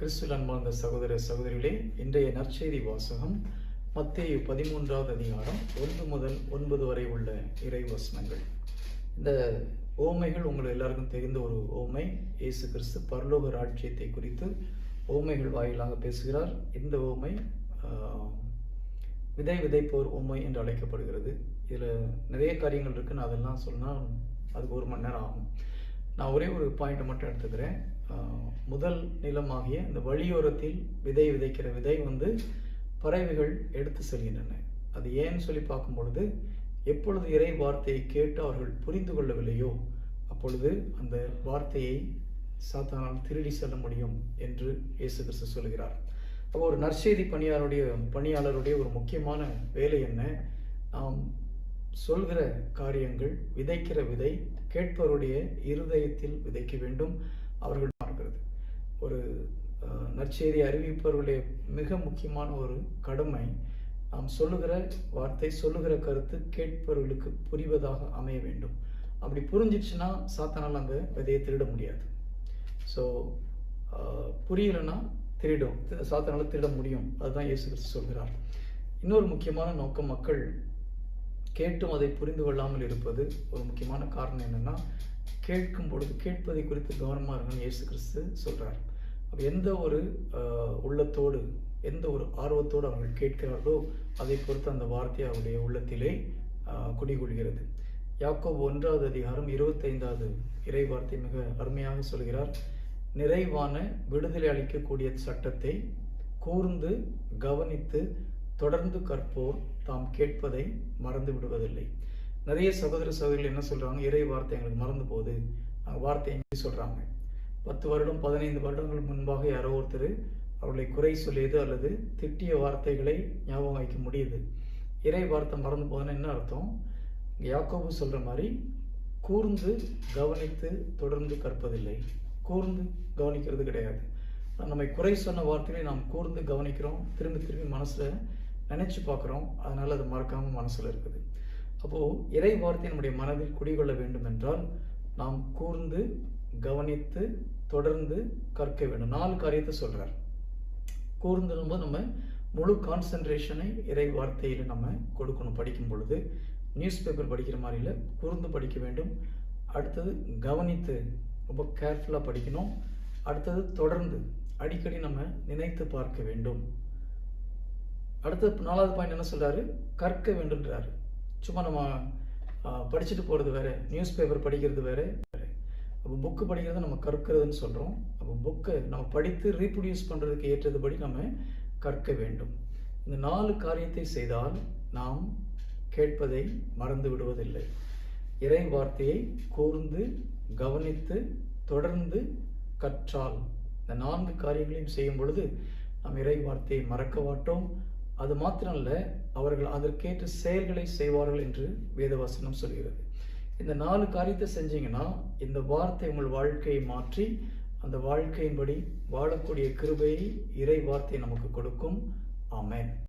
கிறிஸ்துவில் அன்பார்ந்த சகோதர சகோதரிகளே இன்றைய நற்செய்தி வாசகம் மத்திய பதிமூன்றாவது அதிகாரம் ஒன்று முதல் ஒன்பது வரை உள்ள இறை வசனங்கள் இந்த ஓமைகள் உங்களுக்கு எல்லாருக்கும் தெரிந்த ஒரு ஓமை. இயேசு கிறிஸ்து பரலோக ராஜ்யத்தை குறித்து ஓமைகள் வாயிலாக பேசுகிறார். இந்த ஓமை விதை விதைப்போர் ஓமை என்று அழைக்கப்படுகிறது. இதில் நிறைய காரியங்கள் இருக்குன்னு நான் அதெல்லாம் சொன்னால் அதுக்கு ஒரு மணி நேரம் ஆகும். நான் ஒரே ஒரு பாயிண்ட் மட்டும் எடுத்துக்கிறேன். முதல் நிலமாகிய இந்த வழியோரத்தில் விதை விதைக்கிற விதை வந்து பறவைகள் எடுத்து செல்கின்றன. அது ஏன்னு சொல்லி பார்க்கும் பொழுது எப்பொழுது இறை வார்த்தையை கேட்டு அவர்கள் புரிந்து கொள்ளவில்லையோ அப்பொழுது அந்த வார்த்தையை சாத்தானால் திருடி செல்ல முடியும் என்று இயேசு கிறிஸ்து சொல்கிறார். அப்போ ஒரு நற்செய்தி பணியாளருடைய பணியாளருடைய ஒரு முக்கியமான வேலை என்ன? நாம் சொல்கிற காரியங்கள் விதைக்கிற விதை கேட்பவருடைய இருதயத்தில் விதைக்க வேண்டும் அவர்கள் பார்க்கிறது. ஒரு நற்செய்தி அறிவிப்பவர்களுடைய மிக முக்கியமான ஒரு கடமை நாம் சொல்லுகிற வார்த்தை சொல்லுகிற கருத்து கேட்பவர்களுக்கு புரிவதாக அமைய வேண்டும். அப்படி புரிஞ்சிச்சுன்னா சாத்தானால் அந்த விதையை திருட முடியாது. ஸோ புரியலைன்னா திருடும். தி- திருட முடியும். அதுதான் இயேசு கிறிஸ்து சொல்கிறார். இன்னொரு முக்கியமான நோக்கம் மக்கள் கேட்டும் அதை புரிந்து கொள்ளாமல் இருப்பது ஒரு முக்கியமான காரணம் என்னென்னா கேட்கும் பொழுது கேட்பதை குறித்து கவனமாக இருக்கணும்னு இயேசு கிறிஸ்து சொல்கிறார் அப்போ எந்த ஒரு உள்ளத்தோடு எந்த ஒரு ஆர்வத்தோடு அவர்கள் கேட்கிறார்களோ அதை பொறுத்து அந்த வார்த்தை அவருடைய உள்ளத்திலே குடிகொள்கிறது. யாக்கோபு ஒன்றாவது அதிகாரம் இருபத்தைந்தாவது இறை வார்த்தை மிக அருமையாக சொல்கிறார். நிறைவான விடுதலை அளிக்கக்கூடிய சட்டத்தை கூர்ந்து கவனித்து தொடர்ந்து கற்போர் தாம் கேட்பதை மறந்து விடுவதில்லை. நிறைய சகோதர சகோதரிகள் என்ன சொல்கிறாங்க இறை வார்த்தை எங்களுக்கு மறந்து போகுது. நாங்கள் வார்த்தை எங்கே சொல்கிறாங்க பத்து வருடம் பதினைந்து வருடங்கள் முன்பாக யாரோ ஒருத்தர் அவர்களை குறை சொல்லியது அல்லது திட்டிய வார்த்தைகளை ஞாபகம் வைக்க முடியுது. இறை வார்த்தை மறந்து போதுன்னா என்ன அர்த்தம்? யாக்கோபு சொல்கிற மாதிரி கூர்ந்து கவனித்து தொடர்ந்து கற்பதில்லை. கூர்ந்து கவனிக்கிறது கிடையாது. நம்மை குறை சொன்ன வார்த்தைகளை நாம் கூர்ந்து கவனிக்கிறோம். திரும்பி திரும்பி மனசில் நினச்சி பார்க்குறோம். அதனால் அது மறக்காமல் மனசில் இருக்குது. அப்போது இறை வார்த்தை நம்முடைய மனதில் குடிகொள்ள வேண்டும் என்றால் நாம் கூர்ந்து கவனித்து தொடர்ந்து கற்க வேண்டும். நாலு காரியத்தை சொல்கிறார் கூர்ந்து போது நம்ம முழு கான்சென்ட்ரேஷனை இறை வார்த்தையில் நம்ம கொடுக்கணும் படிக்கும் பொழுது. நியூஸ் பேப்பர் படிக்கிற மாதிரி இல்லை கூர்ந்து படிக்க வேண்டும். அடுத்தது கவனித்து ரொம்ப கேர்ஃபுல்லாக படிக்கணும். அடுத்தது தொடர்ந்து அடிக்கடி நம்ம நினைத்து பார்க்க வேண்டும். அடுத்த நாலாவது பாயிண்ட் என்ன சொல்கிறாரு கற்க வேண்டுன்றாரு சும்மா நம்ம படிச்சுட்டு போகிறது வேறு நியூஸ் பேப்பர் படிக்கிறது வேற. அப்போ புக்கு படிக்கிறது நம்ம கற்கிறதுன்னு சொல்கிறோம் அப்போ புக்கை நம்ம படித்து ரீப்ரொடியூஸ் பண்ணுறதுக்கு ஏற்றதுபடி நம்ம கற்க வேண்டும். இந்த நாலு காரியத்தை செய்தால் நாம் கேட்பதை மறந்து விடுவதில்லை. இறை வார்த்தையை கூர்ந்து கவனித்து தொடர்ந்து கற்றால். இந்த நான்கு காரியங்களையும் செய்யும் பொழுது நாம் இறை வார்த்தையை மறக்க மாட்டோம். அது மாத்திரம் அல்ல அவர்கள் அதற்கேற்ற செயல்களை செய்வார்கள் என்று வேதவசனம் சொல்கிறது. இந்த நாலு காரியத்தை செஞ்சீங்கன்னா இந்த வார்த்தை உங்கள் வாழ்க்கையை மாற்றி அந்த வாழ்க்கையின்படி வாழக்கூடிய கிருபையை இறை வார்த்தை நமக்கு கொடுக்கும். ஆமேன்.